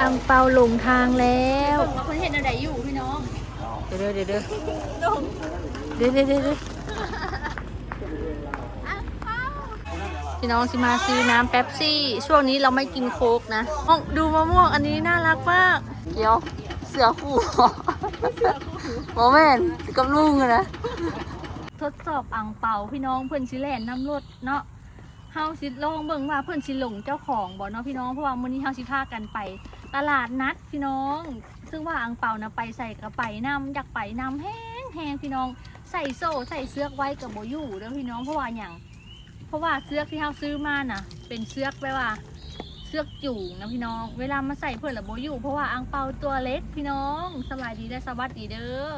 อังเปาหลงทางแล้วเบิ่งว่าเพิ่นเห็นอะไรอยู่พี่น้องเดี๋ยวเดี๋ยวเดี๋ยวเดี๋ยวเดี๋ยวเดี๋ยวเดี๋ยวพี่น้องสิมาซื้อน้ำแป๊บซี่ ช่วงนี้เราไม่กินโค้กนะห้องดูมะม่วงอันนี้น่ารักมากเดี๋ยวเสือคู่โมแม่นกับลุงอะนะทดสอบอังเปาพี่น้องเพื่อนชิแลนน้ำรถเนาะเฮาสิลองเบิ่งว่าเพื่อนชิหลงเจ้าของบ่เนาะพี่น้องเพราะว่ามื้อนี้เฮาสิพากันไป ตลาดนัดพี่น้อง ซึ่งว่าอังเปานะไปใส่กระไปน้ำอยากไปน้ำแห้งแห้งพี่น้อง ใส่โซ่ใส่เสื้อไว้กับโบยู่เด้อพี่น้องเพราะว่าอย่างเพราะว่าเสื้อที่เฮาซื้อมาน่ะ เป็นเสื้อแปลว่าเสื้อจูงนะพี่น้อง เวลามาใส่เพื่อนละโบยู่เพราะว่าอังเปาตัวเล็กพี่น้องสบายดีและสวัสดีเด้อ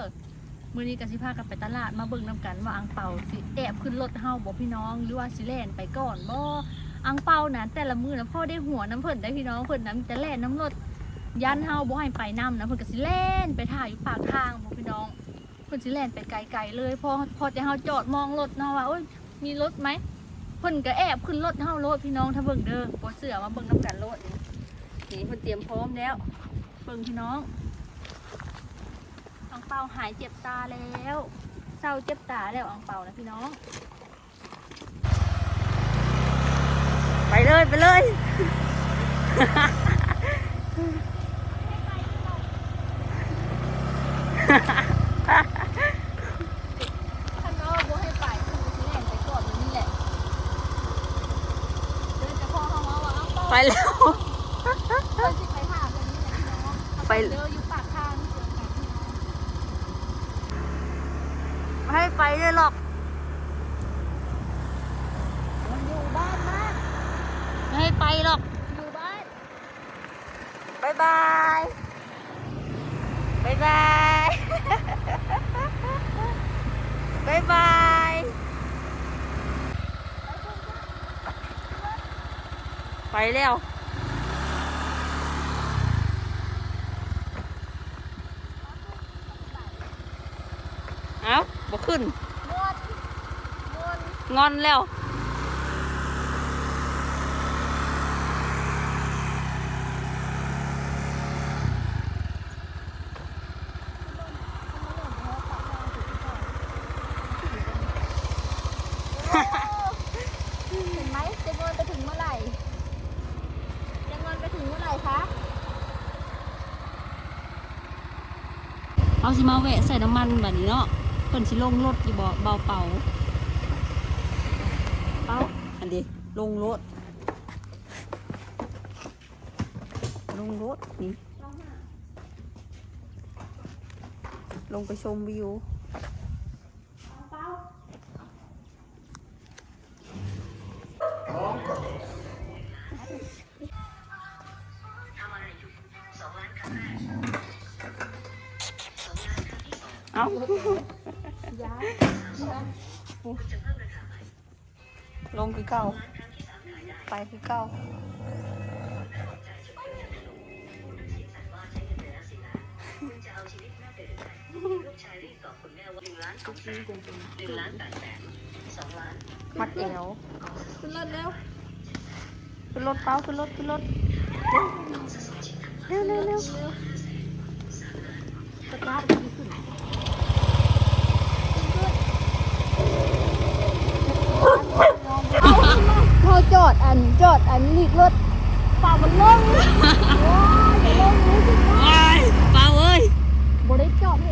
มื่อนี้กสิพากันไปตลาดมาเบิ่งนํกันว่าอังเปาสิแอบขึ้นรถเฮาบ่พี่น้องหรือว่าสิแล่นไปก่อนบ่อังเปานะแต่ละมือนะพ่อได้หัวน้ำเพิ่นได้พี่น้องเพิ่นนะมีแต่แล่นน้ำรถ ยันเฮาบ่ให้ไปนํนะเพิ่นก็สิแล่นไปถ่ายอยู่ปากทางบ่พี่น้องเพิ่นสิแล่นไปไกลๆเลยพอพอจะเฮาจอดมองรถเนาะว่าโอ้ยมีรถไหมเพิ่นก็แอบขึ้นรถเฮารถพี่น้องถ้าเบิ่งเด้อบ่เสือมาเบิ่งนํกันรถนี่เพิ่นเตรียมพร้อมแล้วเบิ่งพี่น้องอังเปาหายเจ็บตาแล้วเศร้าเจ็บตาแล้วอังเปานะพี่น้อง ไปเลยไปเลย ท่านน้องบัวให้ไปคือที่แรกไปก่อนนี่แหละเดินจะพ่อเขามาว่าอังเปา ไปแล้ว เดินสิไปหากันนี่แหละพี่น้อง ไป เดินอยู่ปากทางเจอกันพี่น้อง ไม่ให้ไปเลยหรอก มันอยู่บ้านมาก ไม่ให้ไปหรอก อยู่บ้าน บายบาย บายบายบายบายไปแล้วเอ้าบ่ขึ้นมวนมวนงอนแล้ว เห็นไหมจะงอนไปถึงเมื่อไหร่จะงอนไปถึงเมื่อไหร่คะ เอา สิมาแวะใส่น้ำมันแบบนี้เนาะเพิ่นสิลงรถอยู่บ่เบาเป่าเป่าอันดีลงรถลงรถนี่ลงไปชมวิว มัดเอวขึ้นรถเร็วขึ้นรถเป้าขึ้นรถขึ้นรถเร็วเร็วเร็วเร็วสตาร์ทดีขึ้นพอจอดอันจอดอันหลีกรถป่ามันลงว้ายอย่าลงรู้สึกว่า ว้ายเป้าเอ้ย บ่ได้จอดให้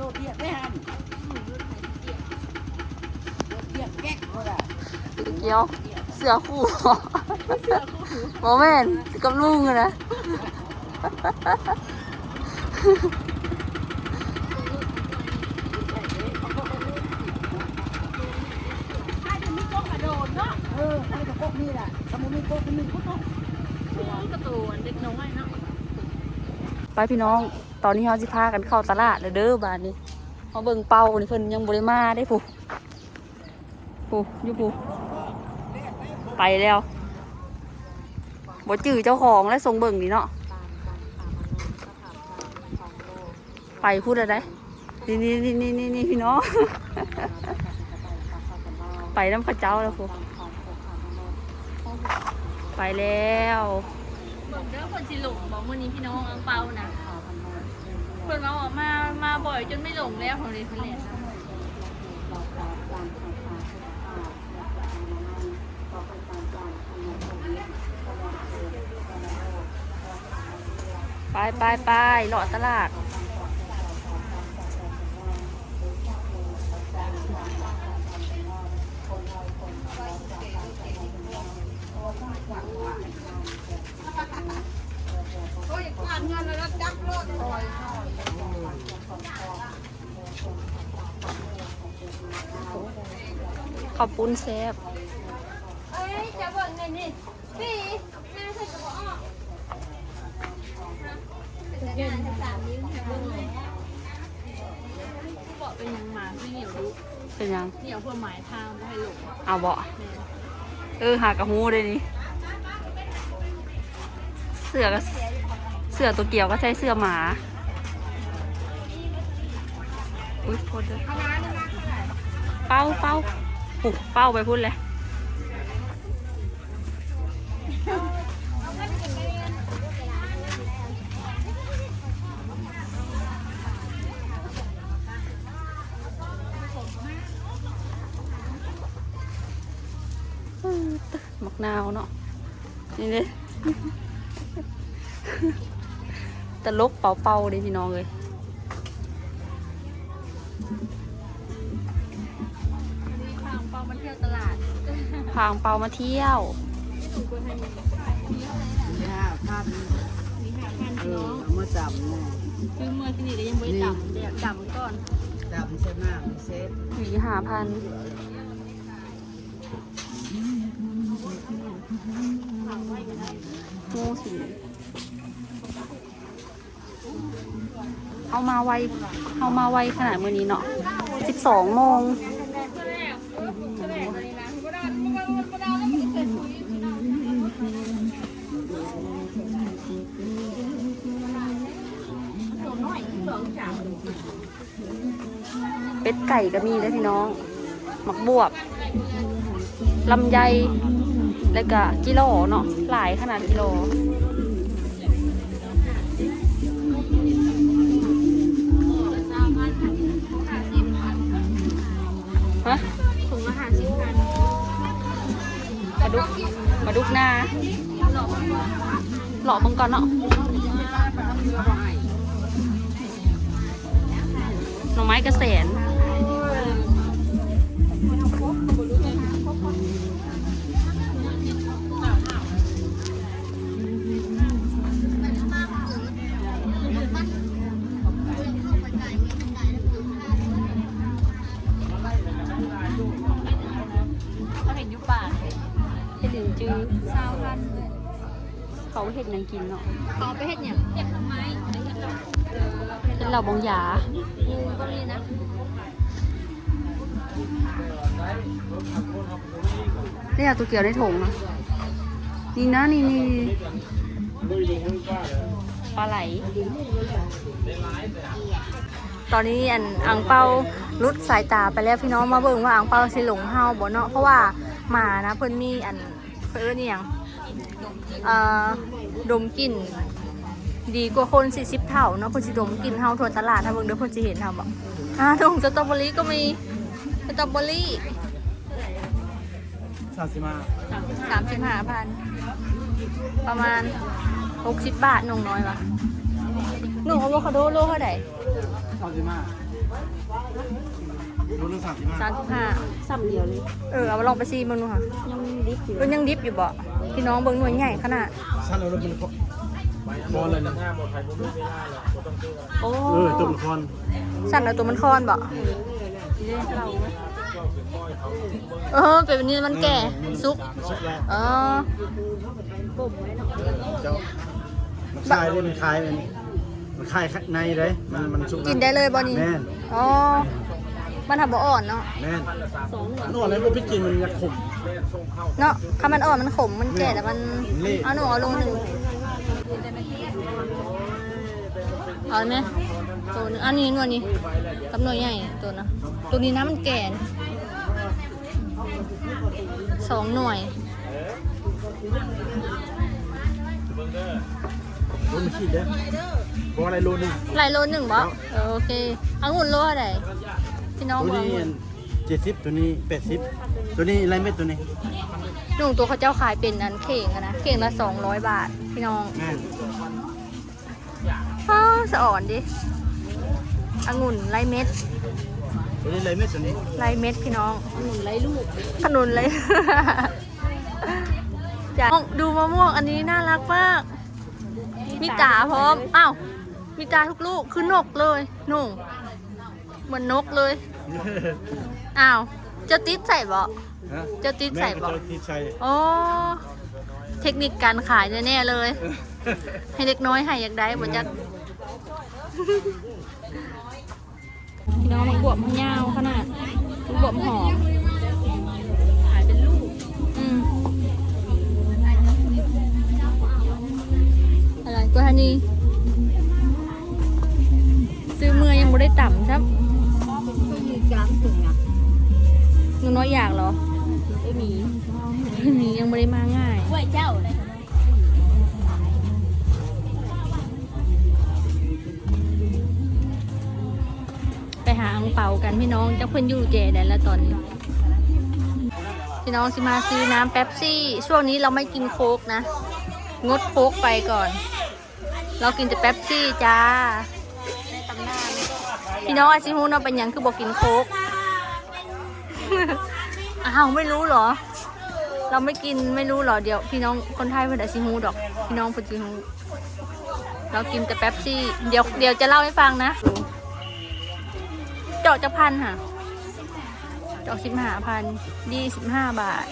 รถเทียบได้หันรถเทียบแก๊กหมดอะเกียว เสือคู่โมแม่นกับลุงนะถ้าจะมีโก๊กกระโดดเออใช้กับพวกนี้แหละถ้ามันไม่พวกนมีพวกต้องกระตูนเด็กน้อยเนาะพี่น้อง ตอนนี้เราสิพากันเข้าตลาดเด้อบ้านนี้เขาเบิ่งเป้านี่เพิ่นยังบ่ได้มาได้ผู้ผู้อยู่ผู้ไปแล้วบ่จื้อเจ้าของและส่งเบิ่งนี่เนาะไปพูดอะไรนี่นี่นี่นี่นี่นี่พี่น้องไปน้ำข้าเจ้าแล้วผู้ไปแล้วเบิ่งเด้อคนสิหลงบอกมื้อนี้พี่น้องอังเปานะ เพิ่นมาบอกมา มาบ่อยจนไม่หลงแล้วของเลยเพิ่นแหละนไปไปไปหลอตลาด ขอบปุ้นแซบเอ้ยจะเบิ่งไงนี่พี่แม่ใส่กระเป๋าออกเดินสามนิ้วแถวเบิ่งเลยบอกเป็นยังมาไม่เหนียวรู้เป็นยังเหนียวเพื่อหมายทางไม่ให้หลงเอาเบาเออหากระหูเลยนี่เสือก็เสือตัวเกี่ยวก็ใช้เสือหมาอุ้ยโทษด้เป้าเป้า ปุกเป้าไปพุ่นเลยมักนาวเนาะนี่เลยตลกเป่าเป่าๆเลยพี่น้องเลย พางเป่ามาเที่ยวห้าพันมีหาพันเอพี่อน้องเอามาจับนะซื้อเมื่อที่นี่ก็ยังไม่ได้จับเดี๋ยวจับก่อนจับเส้นหน้าเซฟหวีหาพันงูสีเอามาไวเอามาไวขนาดมื้อนี้เนาะสิบสองโมง ไก่ก็มีเลยพี่น้อง หมักบวบลำไยแล้วก็กิโลเนาะหลายขนาดกิโลฮะถุงละห้าสิบพันปลาดุกปลาดุกหน้าหล่อมังกรเนาะหน่อไม้กระแสน จื้อเศร้าพันเลยเขาเห็ดหนังกินเนาะเขาไปเห็ดเนี่ยเห็ดทำไมเห็ดเราเป็นเหล่าบองยางูก็มีนะเนี่ยตัวเกียวในถุงนะนี่นะนี่นี่ปลาไหล ตอนนี้อันอังเปาลุดสายตาไปแล้วพี่น้องมาเบิ่งว่าอังเปาสิหลงเฮาบ่เนาะเพราะว่าหมานะเพิ่นมีอัน เพิ่นนี่ยังเอ่อดมกลิ่นดีกว่าคน40เท่าเนาะเพิ่นสิดมกลิ่นเฮาทั่วตลาดถ้าเบิ่งเด้อเพิ่นสิเห็นเฮาบ่อ่าดงสตรอเบอรี่ก็มีสตรอเบอรี่สามสิบห้าสามสิบห้าพันประมาณหกสิบบาทหนุ่งน้อยวะหนุ่งอะโวคาโดโลเท่าไหร่สามสิบห้า รู้เรื่องสามสิบห้าสามสิบห้าซ้ำเดียวเลยเออเอามาลองไปซีมึงดูค่ะยังดิบอยู่มันยังดิบอยู่บ่พี่น้องเบิ่งหน่วยใหญ่ขนาดชั้นเราเป็นคอนเลยนะโอ้เออตัวเป็นคอนสั่นเอาตัวมันคอนบ่เออเป็นแบบนี้มันแก่ซุกสุกแล้วเออเจ้ามันคลายเลยมันคลายมันมันคายในเลยมันมันสุกกินได้เลยบ่นี่แม่นอ๋อ มันทำบ่อ่อนเนาะแม่นนวดอะไรบ่พี่กินมันอยากขมเนาะถ้ามันอ่อนมันขมมันแก่แต่มันนี่เอาหนูเอาลงหนึ่งเอาไหมตัวหนึงอันนี้หน่วยนี้กับหน่วยใหญ่ตัวนะตัวนี้นะมันแก่นะสองหน่วยโดนขีดเด้อเพราะอะไรโลนึงหลายโลหนึ่งบ่เออโอเคองุ่นโลเท่าไหร่ พี่น้องตัวบอกนี้เจ็ดสิบตัวนี้แปดสิบตัวนี้ไรเม็ดตัวนี้หนุ่งตัวเขาเจ้าขายเป็นอันเข่งอะนะเข่งละสองร้อยบาท พี่น้องแม่นอ้าวสะอ่อนดิองุ่นไรเม็ดตัวนี้ไรเม็ดตัวนี้ไรเม็ดพี่น้องหนุนไรลูกขนุนเลยจ้ะดูมะม่วงอันนี้น่ารักมาก มีตาพร้อมอ้าวมีตาทุกลูกคือนกเลยหนุ่งเหมือนนกเลย อ้าวเจ้าติดใส่บ่ฮะเจ้าติดใส่แม่บ่ก็จะติดใส่โอ้เทคนิคการขายแน่ๆเลย ให้เล็กน้อยให้อยากได้บ่จักพี่น้องมันบวบมันยาวขนาดมันบวบหอมขายเป็นลูกอืมอะไรก็ฮันนี่ซื้อเมื่อยังไม่ได้ต่ำครับมีก ลางถุงอะหนูน้อยอยากเหรอ ไม่มีไม่มียังไม่ได้มาง่ายกล้วยเจ้าเลยไปหาอังเปากันพี่น้องจะเพิ่นอยู่เจได้แล้วตอนนี้ พี่น้องสิมาซื้อน้ำเป๊ปซี่ ช่วงนี้เราไม่กินโค้กนะ งดโค้กไปก่อน เรากินแต่เป๊ปซี่จ้าในตำนาน พี่น้องอาชิฮูเนาะเป็นยังคือบอกกินโค้กอ้าวไม่รู้เหรอ เราไม่กินไม่รู้เหรอเดี๋ยว พี่น้องคนไทยเพิ่นอาชิฮูดอก พี่น้องเพิ่นสิฮูเรากินแต่เป๊ปซี่ เดี๋ยวเดี๋ยวจะเล่าให้ฟังนะ เจาะจะพันค่ะ เจาะสิบห้าพันดีสิบห้าบาท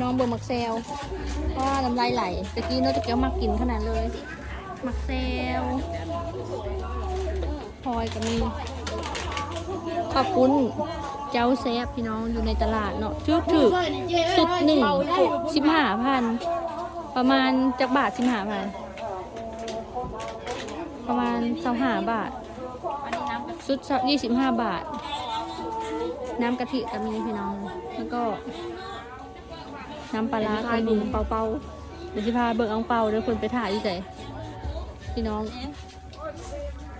น้องเบอร์มักเซลว่าน้ำลายไหลตะกี้น้องจะเกี้ยวมักกินขนาดเลย มักเซลพลอยก็มีขอบคุณเจ้าแซฟพี่น้องอยู่ในตลาดเนาะถือถือสุดหนึ่งสิบห้าพันประมาณจักบาทสิบห้าพันประมาณสองห้าบาทชุดยี่สิบห้าบาท น้ำกะทิก็มีพี่น้องแล้วก็ น้ำปลาร้าก็มีเปาเปาเดี๋ยวสิพาเบิกอังเปาเดี๋ยวคนไปถ่ายอยู่ใจ พี่น้อง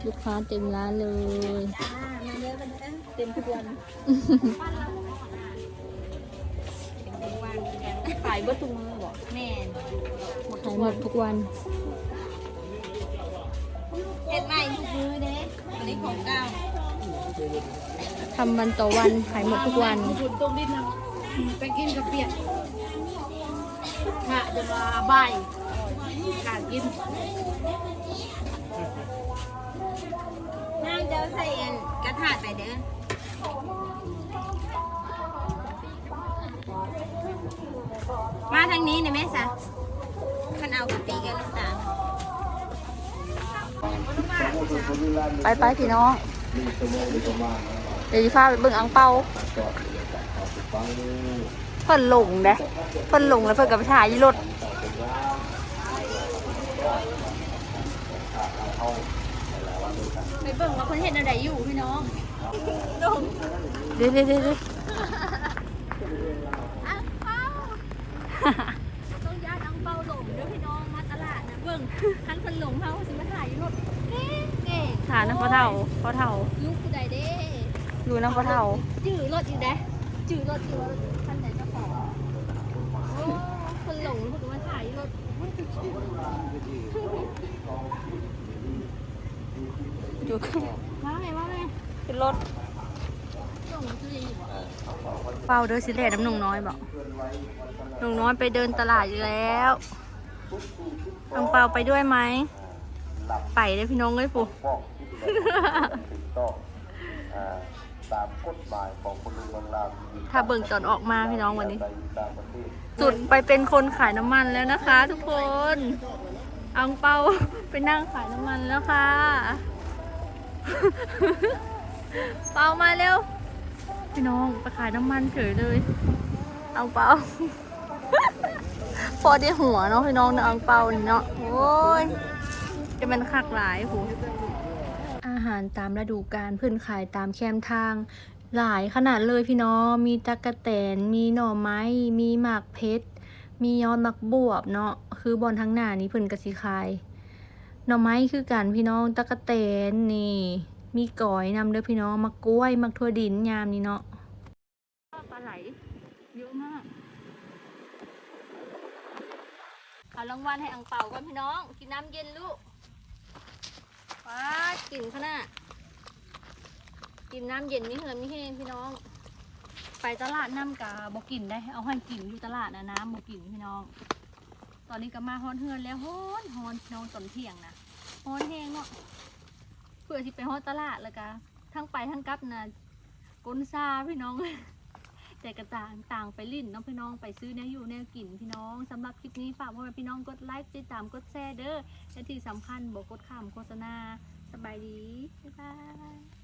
ลูกค้าเต็มร้านเลยเต็มทุกวันขายเบิดทุกมือบอกแม่ขายหมดทุกวันเห็ดใหม่ทุกมือเด้อันนี้ของเก่าทำวันต่อวันขายหมดทุกวันฝุ่นตรงดินนะไปกินกับเปียกค่ะจะมาบ่ายกากิน น้ำเจ้าใส่อันกระถาไปเด้อมาทางนี้นะแม่สะมันเอากะปิกับลูกตาลไปไปพี่น้องเดี๋ยวสิพาไปเบิ่งอังเปาเพิ่นหลงเด้เพิ่นหลงแล้วเพิ่นกับไปถ่าย ยี่รถไปเบิ่งว่าคนเห็นอะไรอยู่พี่น้องเดี๋ยวเดี๋ยวเดี๋ยวเดี๋ยวอังเปาต้องย้านอังเปาหลงเด้อพี่น้องมาตลาดนะเบิ่งคันคนหลงเฮาสิมาถ่ายอยู่รถเก่งเก่งถ่ายนะพ่อเฒ่าพ่อเฒ่าลูกผู้ใดเด้อยู่นะพ่อเฒ่าจื้อรถอยู่เด้จื้อรถอยู่ว่าคันไหนเจ้าของโอ้คนหลงเพิ่นก็มาถ่ายรถ อยู่ว่าไงว่าไงขึ้นรถส่งซื้ออยู่บ่เฝ้าเด้อสิเลน้ำหนุ่งน้อยบอกหนุ่งน้อยไปเดินตลาดอยู่แล้วอังเปาไปด้วยไหม ไปเลยพี่น้องเอ้ยปู่ต้องตามกฎหมายของคนเมืองลาวถ้าเบิ่งตอนออกมาพี่น้องวันนี้ในต่างประเทศสุดไปเป็นคนขายน้ำมันแล้วนะคะ ทุกคน อังเปาไปนั่งขายน้ำมันแล้วค่ะ เปามาเร็ว พี่น้องไปขายน้ำมันเฉยเลยอังเปาพอได้หัวเนาะพี่น้องเนาะอังเปานี่เนาะ โอ้ย จะเป็นคักหลายหูอาหารตามฤดูกาลเพื่อนขายตามแคมทาง หลายขนาดเลยพี่น้อง มีตะกะแตน มีหน่อไม้ มีหมากเพชร มียอดมักบวบเนาะ คือบอลทั้งหน้านี้เพิ่นกะสิขายห น่อไม้คือกันพี่น้องตะกะแตนนี่ มีก๋อยนำเด้อพี่น้องมักล้วยมักทั่วดินยามนี้เนาะปลาไหลเยอะมากเอารางวัลให้อังเปาก่อนพี่น้อง กินน้ำเย็นลูกว้ากินขนาดกินน้ำเย็นนี่เหือไม่แห้งพี่น้อง ไปตลาดน้ำกาบกินได้ เอาให้กินอยู่ตลาดนะน้ำบกินพี่น้อง ตอนนี้ก็มาฮอนเฮือนแล้วฮอนฮอนพี่น้องตอนเที่ยงนะ ฮอนแห้งเนาะเพื่อที่ไปฮอนตลาดแล้วก็ทั้งไปทั้งกลับนะก้นซาพี่น้องแต่กระต่างต่างไปลิ้นน้องพี่น้องไปซื้อแนวอยู่แนวกินพี่น้องสำหรับคลิปนี้ฝากพ่อแม่พี่น้องกดไลค์ติดตามกดแชร์เด้อและที่สำคัญบอกกดข้ามโฆษณาสบายดีบ๊ายบาย